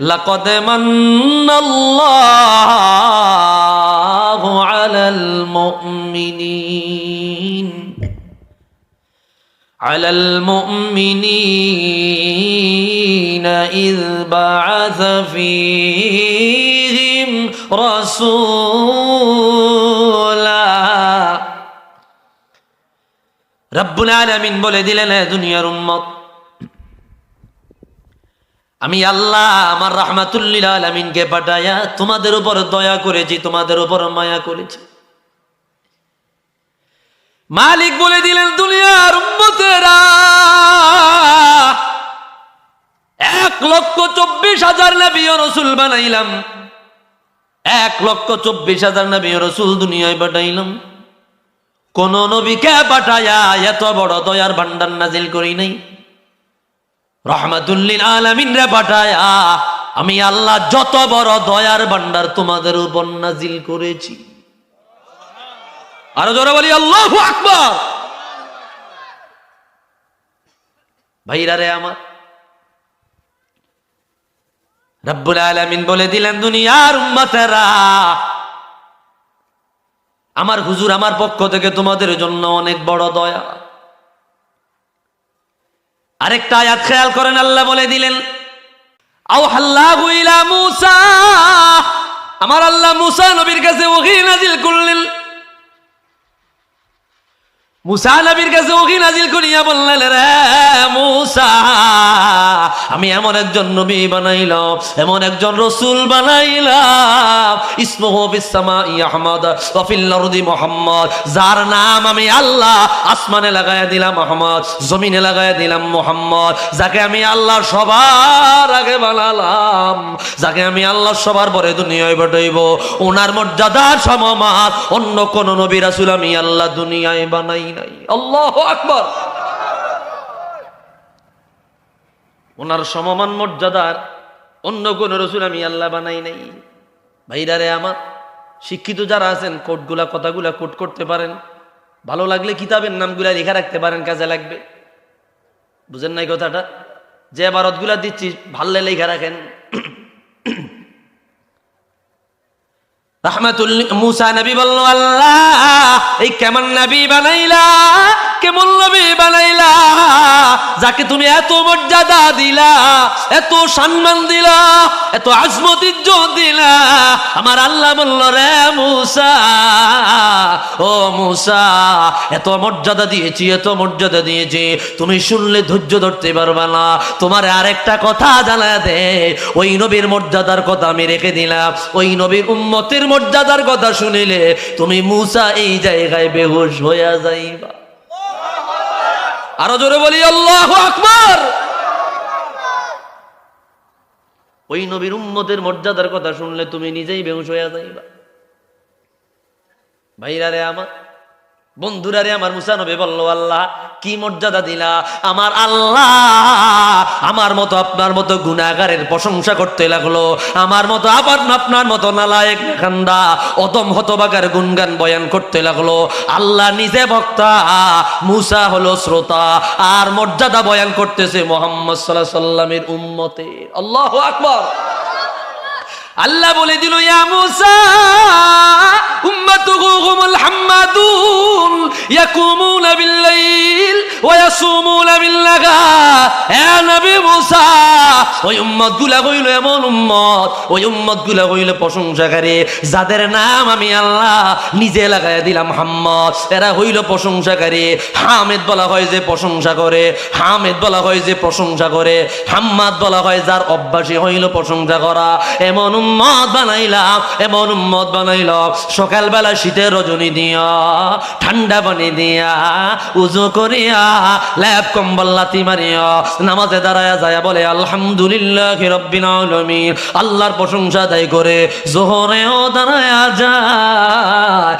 لقد من الله على المؤمنين على المؤمنين إذ بعث فيهم رسولا রব্বুল আলামিন বলে দিলেন হে দুনিয়ার উম্মত আমি আল্লাহ আমার রহমাতুল্লিল আলমিনকে পাঠায়া তোমাদের উপর দয়া করেছি, তোমাদের উপর মায়া করেছি। মালিক বলে দিলেন, দুনিয়ার উম্মতেরা এক লক্ষ চব্বিশ হাজার নবী ও রসুল বানাইলাম। এক লক্ষ চব্বিশ হাজার নবী ও রসুল দুনিয়ায় পাঠাইলাম। কোন নবীকে পাঠায়া এত বড় দয়ার ভান্ডার নাজিল করি নাই। রহমাতুল্লিল আলামিন রে পাঠায়া, আমি আল্লাহ যত বড় দয়ার ভান্ডার তোমাদের উপর নাজিল করেছি। আরও জোরে বলি, আল্লাহ আকবর। ভাইরা রে আমার, রব্বুল আলামিন বলে দিলেন, দুনিয়ার উম্মতেরা, আমার হুজুর আমার পক্ষ থেকে তোমাদের জন্য অনেক বড় দয়া। আরেকটা আয়াত খেয়াল করেন, আল্লাহ বলে দিলেন আও হাল্লাহু ইলা আমার আল্লাহ মুসা নবীর কাছে ওহী নাজিল করলেন। মুসা নবীর কাছে ওহী নাজিল করিয়া বললেন, রে মুসা, আমি এমন একজন নবী বানাইলাম, এমন একজন রসুল বানাইলাম। ইসমুহু সামাই আহমদ ওয়া ফিল আরদি মুহাম্মদ। যার নাম আমি আল্লাহ, আসমানে লাগায়া দিলাম আহমদ, জমিনে লাগায়া দিলাম মুহাম্মদ। যাকে আমি আল্লাহ সবার আগে বানালাম, যাকে আমি আল্লাহ সবার পরে দুনিয়ায় পাঠাইব। ওনার মর্যাদার সমমান অন্য কোন নবী রাসূল আমি আল্লাহ দুনিয়ায় বানাই নাই। আল্লাহু আকবার। ওনার সমমান মর্যাদার অন্য কোন রসুল আমি আল্লাহ বানাই নাই। ভাইরারে আমার, শিক্ষিত যারা আছেন, কোটগুলা, কথাগুলা কোট করতে পারেন। ভালো লাগলে কিতাবের নামগুলা লেখা রাখতে পারেন, কাজে লাগবে। বুঝেন নাই কথাটা? যে ভারতগুলা দিচ্ছি, ভাললে লেখা রাখেন। রাহমাতুল মুসা নবী বলল আল্লাহ এই কেমন নবী বানাইলা? কেমন নবী বানাইলা, যাকে তুমি এত মর্যাদা দিলা, এত সম্মান দিলা, এত আজমত ইজ্জত দিলা, আমার আল্লাহ বলল, রে মুসা, ও মুসা, এত মর্যাদা দিয়েছি, এত মর্যাদা দিয়েছি, তুমি শুনলে ধৈর্য ধরতে পারবা না। তোমার আরেকটা কথা জানা দে, ওই নবীর মর্যাদার কথা আমি রেখে দিলাম। ওই নবীর উম্মতের মর্যাদার কথা শুনিলে তুমি মুসা এই জায়গায় বেহুশ হইয়া যাইবা। আরও জোরে বলি, আল্লাহ আকবর! ওই নবীর উম্মতের মর্যাদার কথা শুনলে তুমি নিজেই বেউস হইয়া যাইবা। ভাইরা রে আমার বন্ধুরা রে আমার মুসা নবী বলল, আল্লাহ, কি মর্যাদা দিলা? আমার আল্লাহ আমার মতো আপনার মতো গুণাগারের প্রশংসা করতে লাগল। আমার মতো আবার আপনার মতো নালায়েক খান্দা অতম হতবাগার গুনগান বয়ান করতে লাগল। আল্লাহ নিজে বক্তা, মুসা হলো শ্রোতা, আর মর্যাদা বয়ান করতেছে মোহাম্মদ সাল্লাহ সাল্লামের উম্মতের আল্লাহ আকবর। আল্লাহ বলে দিল ইয়া মুসা উম্মাতুহু হুমুল হাম্মাদুন ইয়াকুমুনা বিল-লাইল হে নবী প্রশংসাকারী, যাদের নাম আমি আল্লাহ নিজে লাগাইয়া দিলাম হাম্মদ এরা হইল প্রশংসাকারী। হামেদ বলা হয় যে প্রশংসা করে, হামেদ বলা হয় যে প্রশংসা করে, হাম্মাদ বলা হয় যার অভ্যাসী হইল প্রশংসা করা। এমন উম্মত বানাইলাম, এমন উম্মত বানাইলাম। সকালবেলা শীতের রজনী দিয়া, ঠান্ডা পানি দিয়া, উজু করিয়া ল্যাব কম্বল লাতি মারিয়া নামাজে দাঁড়ায়া যায়, বলে, আলহামদুলিল্লাহ রব্বিল আলামিন। আল্লাহর প্রশংসা করে দাঁড়ায়া যায়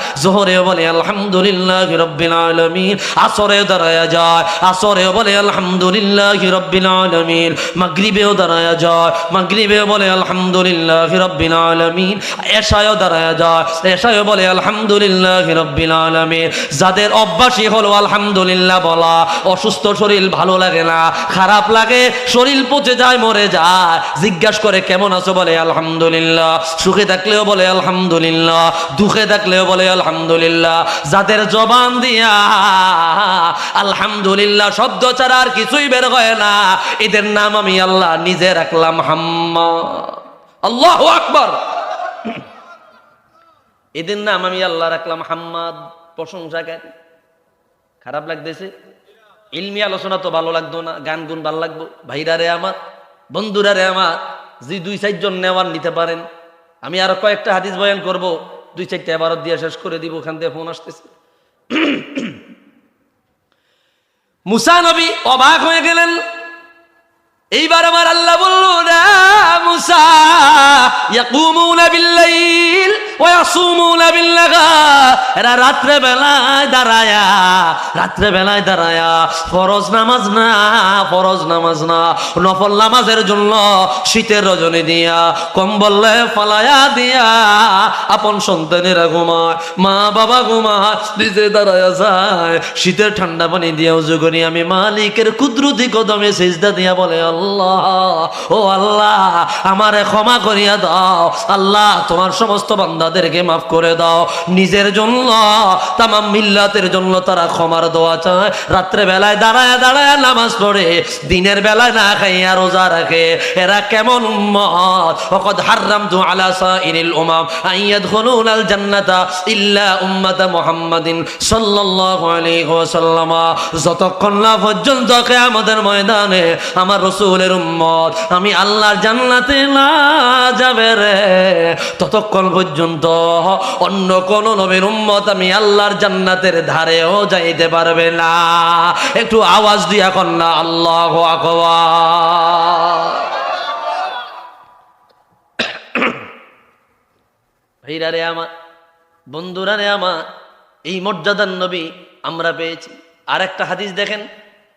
বলে, আলহামদুলিল্লাহ রব্বিল আলামিন। আসরেও দাঁড়ায়া যায়, আসরেও বলে, আলহামদুলিল্লাহ রব্বিল আলামিন। মাগরিবেও দাঁড়ায়া যায়, মাগরিবেও বলে, আলহামদুলিল্লাহ রব্বিল আলামিন। এশায়ও দাঁড়ায় যায়, এশায়ও বলে যাদের অভ্যাসই হলো আলহামদুলিল্লাহ বলা অসুস্থ শরীর ভালো লাগে না, খারাপ লাগে, শরীর পচে যায়, মরে যায়। জিজ্ঞাসা করে, কেমন আছো? বলে, আলহামদুলিল্লাহ। সুখে থাকলেও বলে, আলহামদুলিল্লাহ। দুঃখে থাকলেও বলে, আলহামদুলিল্লাহ। যাদের জবান দিয়া, আলহামদুলিল্লাহ, শব্দ ছাড়া আর কিছুই বের হয় না। এদের নাম আমি আল্লাহ নিজে রাখলাম হাম্মা আল্লাহ আকবর। এদের নাম আমি আল্লাহ রাখলাম, হাম্মাদ। প্রশংসাকারী খারাপ লাগতেছে? ইলমি আলোচনা তো ভালো লাগতো না, গান গুন ভালো লাগবো। ভাইরা রে আমার, বন্ধুরা রে আমার, যে দুই চারজন নেওয়ার নিতে পারেন। আমি আরও কয়েকটা হাদিস বয়ান করব, দুই চারটা এবারত দিয়ে শেষ করে দিব, ওখান থেকে ফোন আসতেছে। মুসা নবী অবাক হয়ে গেলেন। এইবার আমার আল্লাহ বলল না মুসা, ইয়াকুমুনা বিল্লাইল। এরা রাত্রে বেলায় দাঁড়ায়া রাত্রে বেলায় দাঁড়ায়া, ফরজ নামাজ না, ফরজ নামাজ না, নফল নামাজের জন্য শীতের রজনী দিয়া, কম্বলে ফালায়া দিয়া, আপন সন্তানেরা ঘুমায়, মা বাবা ঘুমায়, নিজে দাঁড়ায়া যায়, শীতের ঠান্ডা পানি দিয়া উজু আমি মালিকের কুদরতি কদমে সেজদা দিয়া বলে, আল্লাহ, ও আল্লাহ, আমারে ক্ষমা করিয়া দাও, আল্লাহ, তোমার সমস্ত বান্দাদেরকে মাফ করে দাও। নিজের জন্য, তামাম মিল্লাতের জন্য তারা ক্ষমার দোয়া চায়। রাত্রে বেলায় দাঁড়ায় দাঁড়ায় নামাজ পড়ে, দিনের বেলায় না খাইয়া রোজা রাখে। এরা কেমন উম্মত? ওকদ হাররামতু আলা সাইরিল উমাম। আইয়াদখুলুনাল জান্নাতা ইল্লা মুহাম্মাদিন সাল্লাল্লাহু আলাইহি ওয়াসাল্লাম। যতক্ষণ না পর্যন্ত কিয়ামতের ময়দানে আমার রাসূলের উম্মত, আমি আল্লাহর জান্নাতে না যাবে রে। ততক্ষণ পর্যন্ত অন্য কোন নবীর উম্মত আমি আল্লাহর জান্নাতের ধারেও যাইতে পারবে না। একটু আওয়াজ দিয়া না, আল্লাহ ভাইরা রে আমার, বন্ধুরা রে আমার, এই মর্যাদার নবী আমরা পেয়েছি। আর একটা হাদিস দেখেন,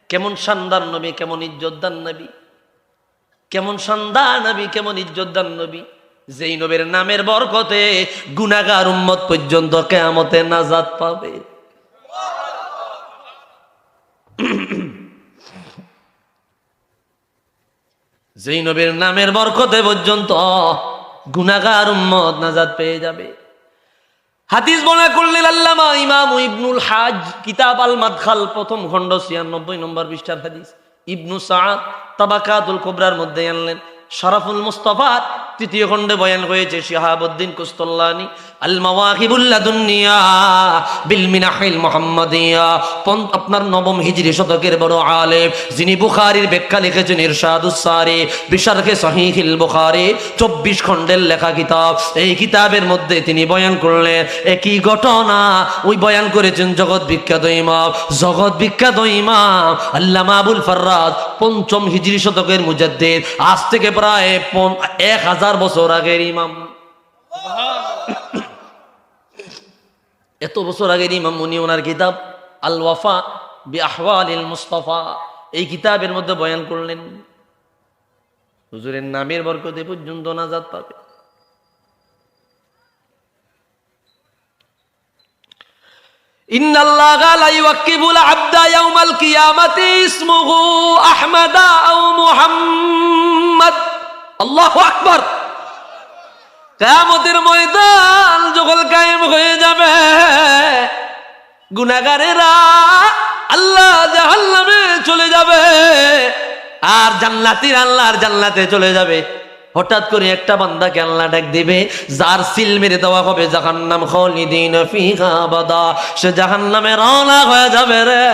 কেমন শানদার নবী, কেমন ইজ্জতদার নবী, কেমন শানদার নবী, কেমন ইজ্জতদার নবী। যেই নবীর নামের বরকতে গুনাগার উম্মত পর্যন্ত কেয়ামতে নাজাত পাবে। যেই নবীর নামের বরকতে পর্যন্ত গুনাগার উম্মত নাজাত পেয়ে যাবে। হাদিস বনা করলেন আল্লামা ইমাম ইবনুল হাজ, কিতাব আল মাদখাল, প্রথম খণ্ড, ছিয়ানব্বই নম্বর পৃষ্ঠার হাদিস। ইবনু সাদ তাবাকাতুল কোবরার মধ্যে আনলেন। শরাফুল মুস্তফা তৃতীয় খণ্ডে বয়ান হয়েছে শিহাবুদ্দিন কুস্তল্লানি আল বিল মিনাহিল মুহাম্মাদিয়া। পন- আপনার নবম হিজরি শতকের বড় আলেম, যিনি ব্যাখ্যা লিখেছেন ইরশাদুস সারি সহিহিল বুখারী 24 খণ্ডের লেখা কিতাব। এই কিতাবের মধ্যে তিনি বয়ান করলেন, একই ঘটনা, ওই বয়ান করেছেন জগৎ বিখ্যাত ইমাম, জগৎ বিখ্যাত ইমাম আল্লামা আবুল ফাররাদ, পঞ্চম হিজরি শতকের মুজাদ্দিদ। আজ থেকে প্রায় এক হাজার হাজার বছর আগের ইমাম। এত বছর আগের ইমাম, উনি ওনার কিতাব আল ওয়াফা বি আহওয়ালিল মুস্তফা। এই কিতাবের মধ্যে বয়ান করলেন, হুজুরের নামের বরকতে পর্যন্ত নাজাত পাবে। আল্লাহ আকবর। কেয়ামতের ময়দান যখন কায়েম হয়ে যাবে গুনাগারেরা আল্লাহ জাহান্নামে চলে যাবে আর জান্নাতির আল্লাহর জান্নাতে চলে যাবে। হঠাৎ করে একটা বান্দাকে আল্লাহ ডাক দিবে, যার সিল মেরে দেওয়া হবে জাহান্নাম খালিদিন আবাদা সে জাহান্নামে রওনা হয়ে যাবে রে,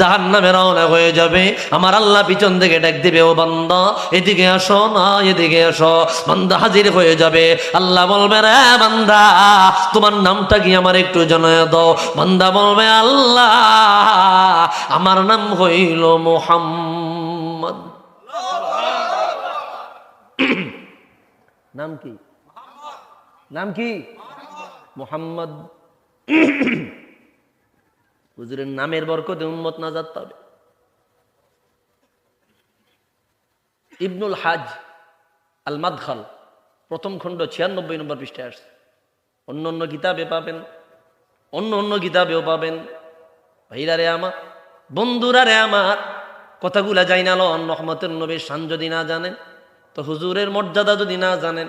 জাহান্নামে রওনা হয়ে যাবে। আমার আল্লাহ পিছন থেকে ডাক দিবে, ও বান্দা, এদিকে আসো না এদিকে আসো। বান্দা হাজির হয়ে যাবে। আল্লাহ বলবে, রে বান্দা, তোমার নামটা কি আমার একটু জানায় দাও? বান্দা বলবে, আল্লাহ, আমার নাম হইল মোহাম্মদ। নাম কি? নাম কি? মোহাম্মদ। হুজুরের নামের বরকতে উম্মত নাজাত পাবে। ইবনুল হাজ আল মাদখাল প্রথম খণ্ড ছিয়ানব্বই নম্বর পৃষ্ঠায় আসছে। অন্য অন্য কিতাবে পাবেন অন্য অন্য কিতাবেও পাবেন। ভাইরা রে আমার বন্ধুরা রে আমার কথাগুলা যাই না লন রহমতের নবীর শান যদি না জানেন। তো হুজুরের মর্যাদা যদি না জানেন,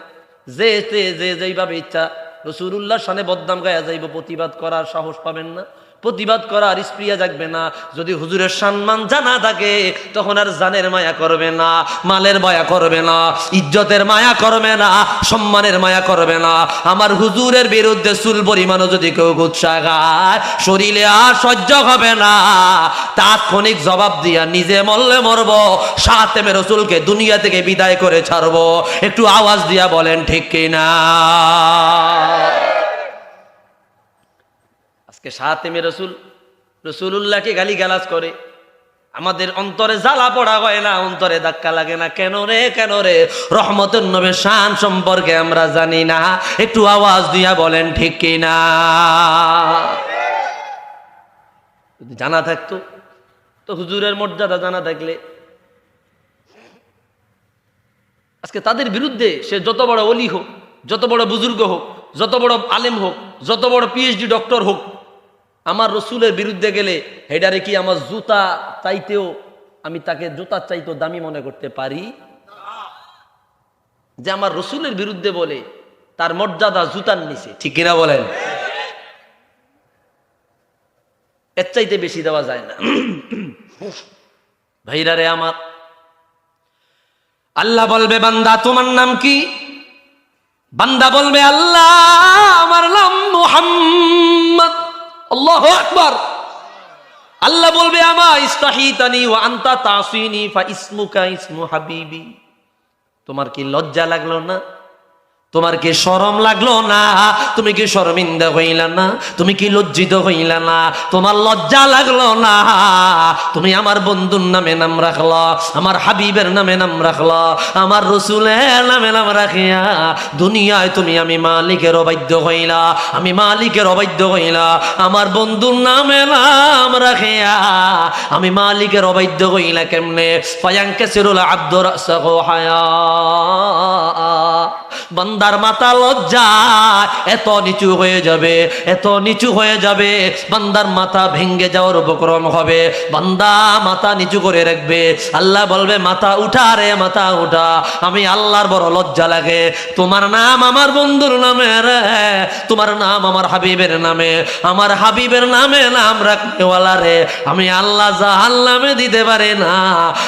যে যে যেইভাবে ইচ্ছা রসুরুল্লাহ সানে বদনাম গায়া যাইব, প্রতিবাদ করার সাহস পাবেন না। প্রতিবাদ করার স্প্রিয়া জাগবে না। যদি হুজুরের সম্মান জানা থাকে, তখন আর জানের মায়া করবে না, মালের মায়া করবে না, ইজ্জতের মায়া করবে না, সম্মানের মায়া করবে না। আমার হুজুরের বিরুদ্ধে চুল পরিমাণও যদি কেউ গুৎসা গায় শরীরে আর সহ্য হবে না। তাৎক্ষণিক জবাব দিয়া নিজে মরলে মরব সাতেমে রসুলকে দুনিয়া থেকে বিদায় করে ছাড়বো। একটু আওয়াজ দিয়া বলেন, ঠিক কিনা? আজকে সাতেমে রসুল রসুল্লাহকে গালি গালাজ করে। আমাদের অন্তরে জ্বালা পড়া হয় না, অন্তরে ধাক্কা লাগে না। কেন রে কেন রে? রহমতের নবে শান সম্পর্কে আমরা জানি না। একটু আওয়াজ দিয়া বলেন, ঠিক কিনা যদি জানা থাকতো, তো হুজুরের মর্যাদা জানা থাকলে। আজকে তাদের বিরুদ্ধে সে যত বড় অলি হোক, যত বড় বুজুর্গ হোক, যত বড় আলেম হোক, যত বড় পিএইচডি ডক্টর হোক আমার রসুলের বিরুদ্ধে গেলে হেডারে কি আমার জুতা চাইতেও আমি তাকে জুতার চাইতেও দামি মনে করতে পারি? যে আমার রসুলের বিরুদ্ধে বলে, তার মর্যাদা জুতার নিচে। ঠিক কিনা বলেন? এর চাইতে বেশি দেওয়া যায় না। ভাইরা রে আমার, আল্লাহ বলবে, বান্দা, তোমার নাম কি? বান্দা বলবে, আল্লাহ, আমার নাম মুহাম্মদ। আল্লাহ আকবার। আল্লাহ বলবে, আমা ইস্তাহিতানি ওয়া আনতা তাসিনি, ফা ইসমুকা ইসমু হাবিবি। তোমার কি লজ্জা লাগল না? তোমার কি শরম লাগল না? তুমি কি শর্মিন্দা হইলা না? তুমি কি লজ্জিত হইলা না? তোমার লজ্জা লাগল না? তুমি আমার বন্ধুর নামে নাম রাখলা, আমার হাবিবের নামে নাম রাখলা, আমার রসুলের নামে নাম রাখিয়া দুনিয়ায় তুমি আমি মালিকের অবাধ্য হইলা, আমি মালিকের অবাধ্য হইলা, আমার বন্ধুর নামে নাম রাখিয়া আমি মালিকের অবাধ্য হইলা কেমনে? ফায়াঙ্কে সিরুল আব্দুর হায়া। বান্দার মাথা লজ্জা, এত নিচু হয়ে যাবে, এত নিচু হয়ে যাবে, বান্দার মাথা ভেঙ্গে যাওয়ার উপক্রম হবে। বান্দা মাথা নিচু করে রাখবে। আল্লাহ বলবে, মাথা উঠা রে, মাথা উঠা। আমি আল্লাহর বড় লজ্জা লাগে। তোমার নাম আমার বন্ধুর নামে রে, তোমার নাম আমার হাবিবের নামে। আমার হাবিবের নামে নাম রাখনেওয়ালা রে। আমি আল্লাহ জাহাল নামে দিতে পারে না।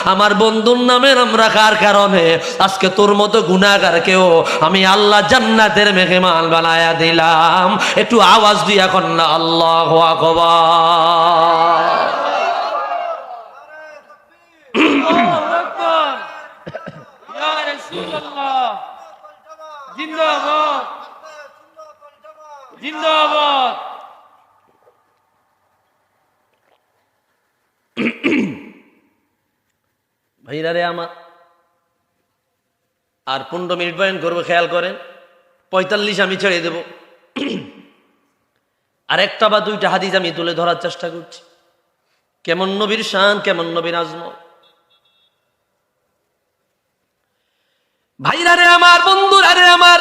আমার বন্ধুর নামে নাম রাখার কারণে আজকে তোর মতো গুণাগার কেউ আমি আল্লাহ জান্নাতের মেঘেমাল বানায়া দিলাম। একটু আওয়াজ দিয়ে এখন না, আল্লাহ জিন্দাবাদ ভাইরা রে আমার আর পনেরো মিনিট বয়ান করব, খেয়াল করেন। পঁয়তাল্লিশ আমি ছেড়ে দেব। আর একটা বা দুইটা হাদিস আমি তুলে ধরার চেষ্টা করছি। কেমন নবীর শান, কেমন নবীর আজমল ভাইরা রে আমার, বন্ধুরা রে আমার।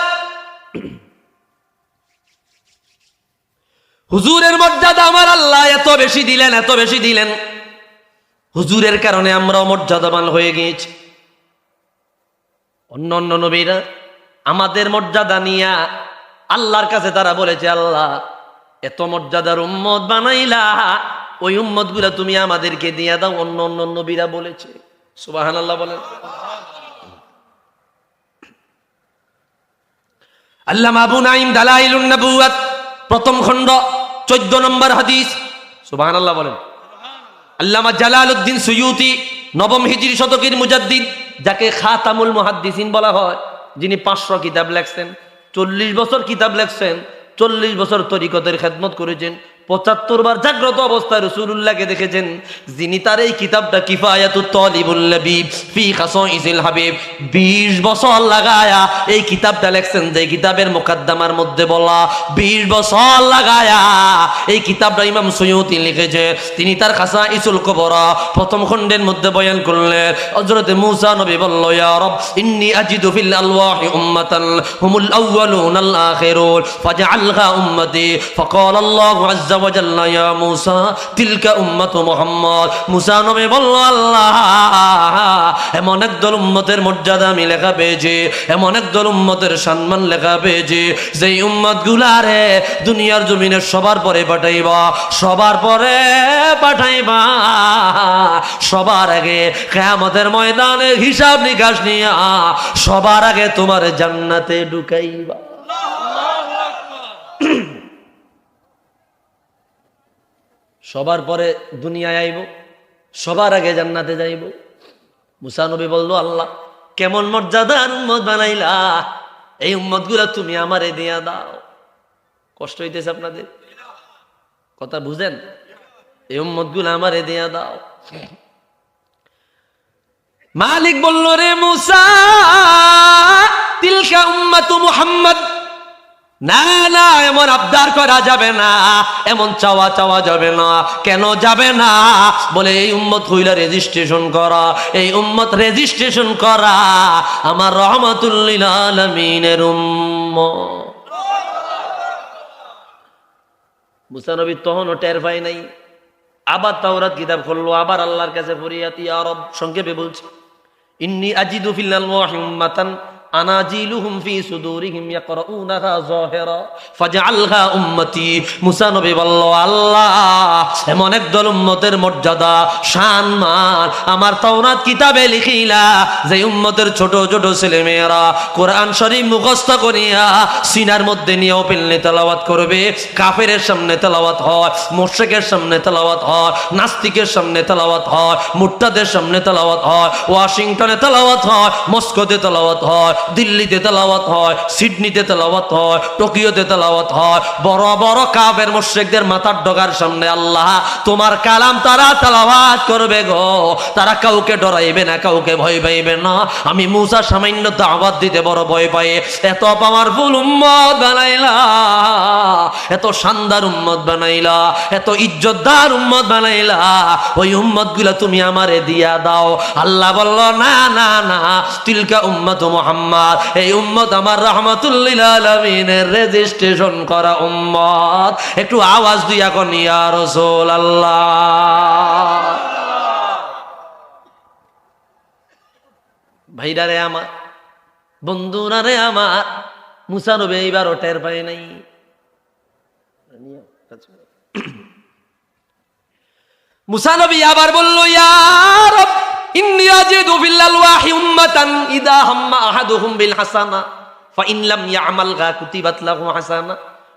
হুজুরের মর্যাদা আমার আল্লাহ এত বেশি দিলেন, এত বেশি দিলেন। হুজুরের কারণে আমরা মর্যাদাবান হয়ে গিয়েছি। অন্য অন্য নবীরা আমাদের মর্যাদা নিয়া আল্লাহর কাছে তারা বলেছে, আল্লাহ, এত মর্যাদার উম্মত বানাইলা, ওই উম্মতগুলা তুমি আমাদেরকে দিয়া দাও, অন্য অন্য নবীরা বলেছে। সুবাহান আল্লাহ বলেন। আল্লাহ আবু নাইম দালাইলুন নবুয়াত প্রথম খণ্ড, চোদ্দ নম্বর হাদিস। সুবাহান আল্লাহ বলেন। আল্লামা জালাল উদ্দিন সুয়ুতি, নবম হিজরি শতকের মুজাদ্দিদ। যাকে খাতামুল মহাদ্দিসিন বলা হয়, যিনি পাঁচশো কিতাব লেখছেন, চল্লিশ বছর কিতাব লেখছেন, চল্লিশ বছর তরিকতের খেদমত করেছেন পঁচাত্তর বার জাগ্রত অবস্থায় রসুলুল্লাহকে দেখেছেন, যিনি তার এই কিতাবটা লাগায়া এই কিতাবটা মধ্যে বলা লাগায়া এই লিখেছে। তিনি তার খাসা ইসুল কবরা প্রথম মধ্যে বয়ান করলেন, হযরতে মূসা নবী বলল ইন্নি রব ওয়াজাল্লা ইয়া তিলকা মুহাম্মদ। নবী বলল, আল্লাহ, এমন উম্মতের মর্যাদা আমি এমন উম্মতের সম্মান যেই দুনিয়ার জমিনে সবার পরে পাঠাইবা, সবার পরে পাঠাইবা, সবার আগে কেয়ামতের ময়দানে হিসাব নিকাশ নিয়া, সবার আগে তোমার জান্নাতে ঢুকাইবা। সবার পরে দুনিয়ায় আইব, সবার আগে জান্নাতে যাইব। মুসানবী বলল, আল্লাহ, কেমন মর্যাদার উম্মত বানাইলা? এই উম্মতগুলা তুমি আমারে দিয়া দাও। কষ্ট হইতেছে আপনাদের? কথা বুঝেন? এই উম্মতগুলা আমারে দিয়া দাও। মালিক বলল, রে মুসা, তিলকা উম্মাতু মুহাম্মদ না না, এমন আবদার করা যাবে না। এমন চাওয়া চাওয়া যাবে না। কেন যাবে না? বলে, এই উম্মত হইলা রেজিস্ট্রেশন করা, এই উম্মত রেজিস্ট্রেশন করা আমার রহমতুল্লিল উম্মত। মুসানবী তখনও টের পাই নাই। আবার তাওরাত কিতাব খুললো, আবার আল্লাহর কাছে ফরিয়াতি আরব সংক্ষেপে বলছি, ইন্নি আজিদু ফিল্লাল মুহাম্মাতান আনাজিলুহুম ফি সুদুরিহিম ইয়াকরাউনাহা যাহিরা, ফাজআলহা উম্মতি। মুসা নবী বলল, আল্লাহ, এমন একদল উম্মতের মর্যাদা, সম্মান। আমার তাওরাত কিতাবে লিখিলা, যে উম্মতের ছোট ছোট ছেলে মেয়েরা কোরআন শরীফ মুখস্থ করিয়া সিনার মধ্যে নিয়ে ওপেনলি তেলাওয়াত করবে। কাফেরের সামনে তেলাওয়াত হয় মোর্শেকের সামনে তেলাওয়াত হয়, নাস্তিকের সামনে তেলাওয়াত হয় মুট্টাদের সামনে তেলাওয়াত হয়, ওয়াশিংটনে তেলাওয়াত হয়, মস্কোতে তেলাওয়াত হয় দিল্লিতে তেলাওয়াত হয়, সিডনিতে তেলাওয়াত হয়, টোকিওতে তেলাওয়াত হয়। বড় বড় কাফের মোর্শেকদের মাথার ডগার সামনে আল্লাহ, তোমার কালাম তারা তেলাওয়াত করবে গো। তারা কাউকে ডরাইবে না, কাউকে ভয় পাইবে না। আমি মুসা সামান্য দাওয়াত দিতে বড় ভয় পাই। এত পাওয়ারফুল উম্মত বানাইলা, এত শানদার উম্মত বানাইলা, এত ইজ্জতদার উম্মত বানাইলা। ওই উম্মত তুমি আমারে দিয়া দাও। আল্লাহ বলল, না না না, তিলকা উম্মত মোহাম্মদ এই উম্মত আমার রহমতুল্লিল আলমিনের রেজিস্ট্রেশন করা উম্মত। একটু আওয়াজ দুই এখন, ইয়া রসোল আল্লাহ ভাইরা রে আমার, বন্ধুরা রে আমার মুসানবে এইবারও টের পায় নাই। মুসানবী আবার বলল ইয়ার ইন্নি আজিদু ফিল আলওয়াহি উম্মাতান ইদা হাম্মা আহাদুহুম বিল হাসানা ফাইন লাম ইয়ামালহা কুতিবাত লাহু হাসানা।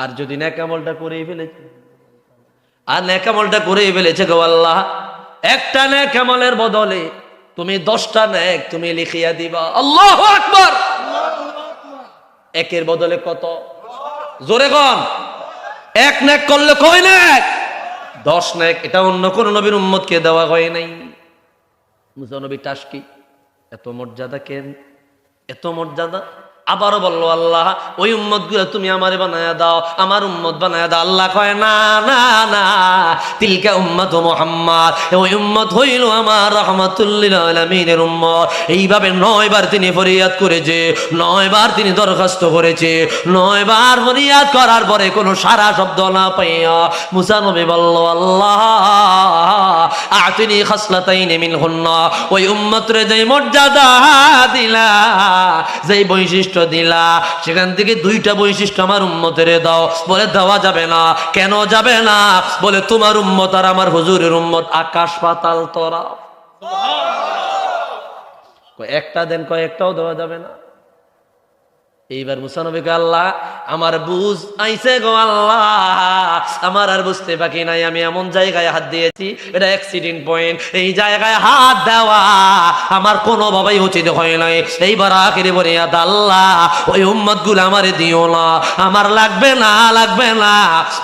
আর যদি ন্যাকামলটা করেই ফেলেছে। আর ন্যাকামলটা করেই ফেলেছে গো আল্লাহ, একটা ন্যাকামলের বদলে তুমি দশটা ন্যাক তুমি লিখিয়া দিবা। আল্লাহ আকবর! একের বদলে কত? জোরে কন। এক ন্যাক করলে কয় ন্যাক? দশ ন্যাক, এটা অন্য কোন নবীর উম্মতকে দেওয়া হয় নাই। মুসা নবী টাসকি এত মর্যাদা কেন? এত মর্যাদা? আবারও বলল, আল্লাহ, ওই উম্মতগুলো তুমি আমারে বানায় দাও। আমার উম্মত বানায় দাও। আল্লাহ কয়, না না না, তিলকা উম্মত মোহাম্মদ, ওই উম্মত হইল আমার রহমতুল্লিল আলমিনের উম্মত। এইভাবে নয়বার তিনি ফরিয়াদ করেছে নয়বার তিনি দরখাস্ত করেছে নয়বার ফরিয়াদ করার পরে কোনো সারা শব্দ না পাইয়া মুসা নবী বলল, আল্লাহ, আতিনি খাসলাতাইনি মিন হুন্না ওই উম্মত রে যেই মর্যাদা দিলা, যেই বৈশিষ্ট্য বৈশিষ্ট্য দিলা। সেখান থেকে দুইটা বৈশিষ্ট্য আমার উম্মতের দাও। বলে দেওয়া যাবে না। কেন যাবে না? বলে তোমার উম্মত আর আমার হুজুরের উম্মত আকাশ পাতাল তোরা একটা দেন কয়েকটাও দেওয়া যাবে না। এইবার মুসানবীকে আল্লাহ, আমার বুঝ আইছে গো আল্লাহ। আমার আর বুঝতে বাকি নাই, আমি এমন জায়গায় হাত দিয়েছি, এটা অ্যাক্সিডেন্ট পয়েন্ট এই জায়গায় হাত দেওয়া আমার কোনো ভাবেই উচিত হয় নাই। এইবার আখেরে ইয়াদ আল্লাহ ওই উম্মতগুলো আমার দিও না, আমার লাগবে না লাগবে না।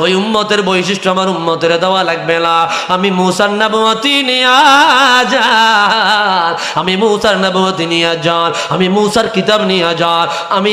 ওই উম্মতের বৈশিষ্ট্য আমার উম্মতের দেওয়া লাগবে না। আমি মুসার নবতী নিয়া যান, আমি মুসার নবতী নিয়ে যান, আমি মুসার কিতাব নিয়ে যান, আমি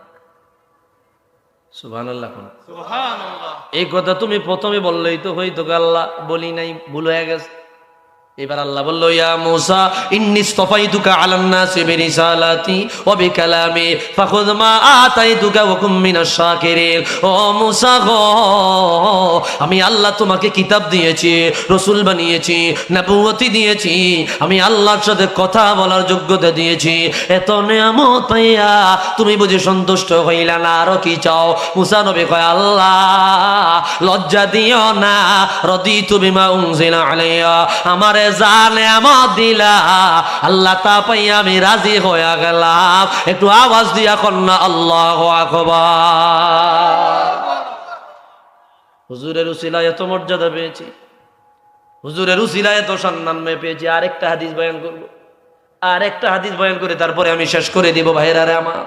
এই কথা তুমি প্রথমে বললেই তো হইতো গাল্লা আল্লাহ বলি নাই ভুল হয়ে গেছে। এবার আল্লাহ ইয়া মুসা, ইন্নি আলান বিরিসালাতি ওয়া বিকালামি মা আতাইতুকা ওয়া কুম মিনাশ শাকিরিন। ও মুসা গো, আমি আল্লাহ তোমাকে কিতাব দিয়েছি, রসুল বানিয়েছি নবুয়তি দিয়েছি, আমি আল্লাহর সাথে কথা বলার যোগ্যতা দিয়েছি। এত নিয়ামত পাইয়া তুমি বুঝি সন্তুষ্ট হইলা না, আরও কি চাও? মুসা নবী কয়, আল্লাহ, লজ্জা দিও না রদি তুমি মা উনজিলা আলাইয়া, আমারে যা নিয়ামত দিলা। আল্লাহ তা পাইয়া আমি রাজি হইয়া গেলাম। একটু আওয়াজ দিয়া কন্যা আল্লাহ হুজুরের উসিলায় এত মর্যাদা পেয়েছি। হুজুরের উসিলায় এত সম্মান পেয়েছি। আরেকটা হাদিস বয়ান করব। আরেকটা হাদিস বয়ান করে তারপরে আমি শেষ করে দিব, ভাইরা রে আমার।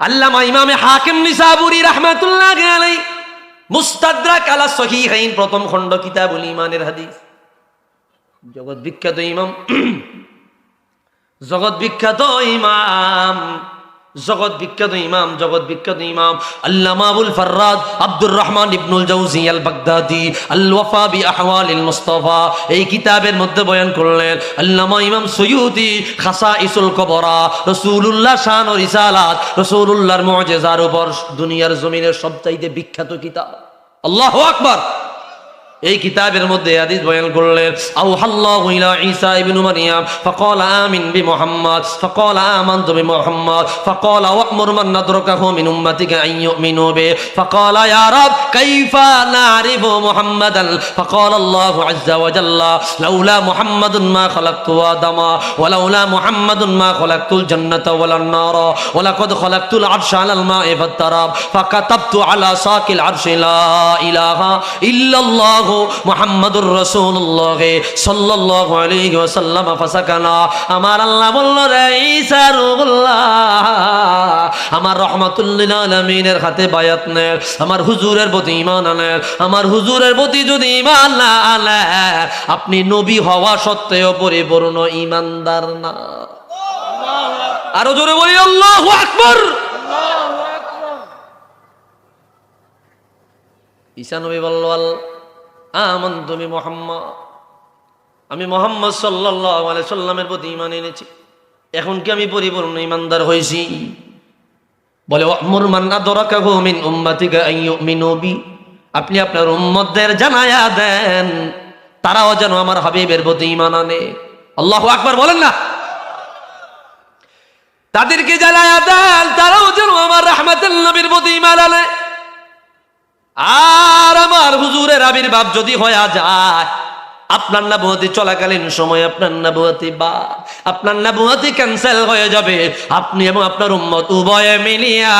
আল্লামা ইমামে হাকিম নিসাবুরি রহমাতুল্লাহ আলাই মুস্তাদরাক আলা সহিহাইন প্রথম খণ্ড কিতাবুল ইমানের হাদিস। জগৎ বিখ্যাত ইমাম। জগৎ বিখ্যাত ইমাম। জগৎ বিখ্যাত ইমাম, জগৎ বিখ্যাত ইমাম। আল্লামা আবুল ফাররাদ আব্দুর রহমান ইবনুল জাউজি আল বাগদাদি আল ওয়াফা বি আহওয়ালিল মুস্তাফা এই কিতাবের মধ্যে বয়ান করলেন, আল্লামা ইমাম সৈয়দি খাসা ইসুল কবরা, রসুলুল্লাহ শান ও রিসালাত, রসুলুল্লাহর মুআজিজার উপর দুনিয়ার জমিনের সবচাইতে বিখ্যাত কিতাব। আল্লাহু আকবার। এই কিতাবের মধ্যে হাদিস বয়ান করলেন আউহাল্লাহু ইলা ঈসা ইবনু মারইয়াম ফাকাল আমিন বিমুহাম্মদ ফাকাল আমানতু বিমুহাম্মদ ফাকাল ওয়া'মুর মান নাদরাকাহু মিন উম্মাতিকা আন ইউমিনু বি, ফাকাল ইয়া রাব, কাইফা নারিফু মুহাম্মাদান, ফাকাল আল্লাহু আযজা ওয়া জাল্লা, লাউলা মুহাম্মাদুন মা খালাকতু আদামা, ওয়া লাউলা মুহাম্মাদুন মা খালাকতুল জান্নাতা ওয়াল নারা, ওয়া লাকাদ খালাকতুল আরশা আলাল মা'i ফাত্তারাব ফাকাতাবতু আলা সাকিল আরশি লা ইলাহা ইল্লাল্লাহ আমার হুজুরের প্রতি ঈমান আনেন আমার হুজুরের প্রতি যদি ঈমান না আনেন আপনি নবী হওয়া সত্ত্বেও পরিপূর্ণ ঈমানদার না। আরও জোরে বলি, আল্লাহ আকবার! ঈসা নবী বলল আমন মোহাম্মদ। আমি মোহাম্মদ আলাইহি সাল্লামের প্রতি ইমান এনেছি। এখন কি আমি পরিপূর্ণ ঈমানদার হয়েছি? বলে আপনি আপনার উম্মতদের জানায়া দেন, তারাও যেন আমার হাবিবের প্রতি ইমান আনে। আল্লাহ আকবার বলেন না। তাদেরকে জানায়া দেন, তারাও যেন আমার রাহমাতুল নবীর প্রতি ইমান আনে। আর আমার হুজুরের আবির্ভাব যদি হয়ে যায়, আপনার নাবুয়াতি চলাকালীন সময় আপনার নাবুয়াতি বা, আপনার নাবুয়াতি ক্যান্সেল হয়ে যাবে। আপনি এবং আপনার উম্মত উভয়ে মিলিয়া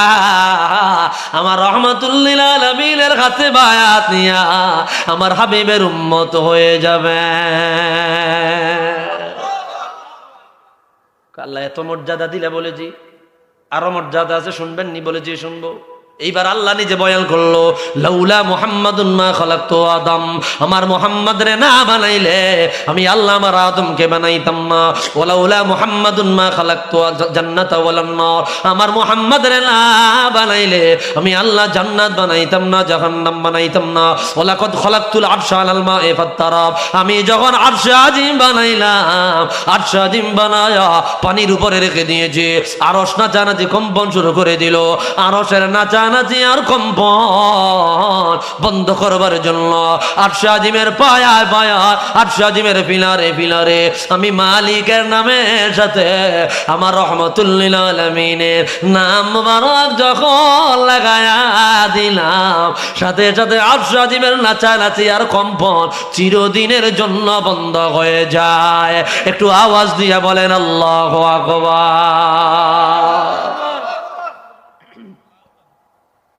আমার রহমতুল্লিল আলমিনের হাতে বায়াত নিয়া আমার হাবিবের উম্মত হয়ে যাবে। আল্লাহ এত মর্যাদা দিলে বলেছি, আরও মর্যাদা আছে শুনবেন নি বলেছি, শুনব। এইবার আল্লাহ নিজে বয়ান করল, লাউলা মুহাম্মাদুন মা খালাকতু আদম। আমার মুহাম্মদ রে না বানাইলে আমি আল্লাহ আমার আদমকে বানাইতাম না ওলাউলা মুহাম্মাদুন মা খালাকতু জান্নাতা ওয়ালান নার। আমার মুহাম্মদ রে না বানাইলে আমি আল্লাহ জান্নাত বানাইতাম না, জাহান্নাম বানাইতাম না। ওলাকাদ খালাকতুল আরশা আলাল মা'i ফাত্তারাব। আমি যখন আরশে আজিম বানাইলাম, আরশে আজিম বানায়া পানির উপরে রেখে দিয়েছি। আরশ না জানাতে কম্পন শুরু করে দিল। আরশের আর কম্পন বন্ধ করবার জন্য। আরশে আজিমের পায়ায় পায়ায়, আরশে আজিমের পিলারে পিলারে। আমি মালিকের নামের সাথে আমার রহমতুল্লিল আলমিনের নাম মুবারক যখন লাগায়া দিলাম। সাথে সাথে আরশে আজিমের নাচানাচি আর কম্পন চিরদিনের জন্য বন্ধ হয়ে যায়। একটু আওয়াজ দিয়ে বলেন, আল্লাহ আকবার।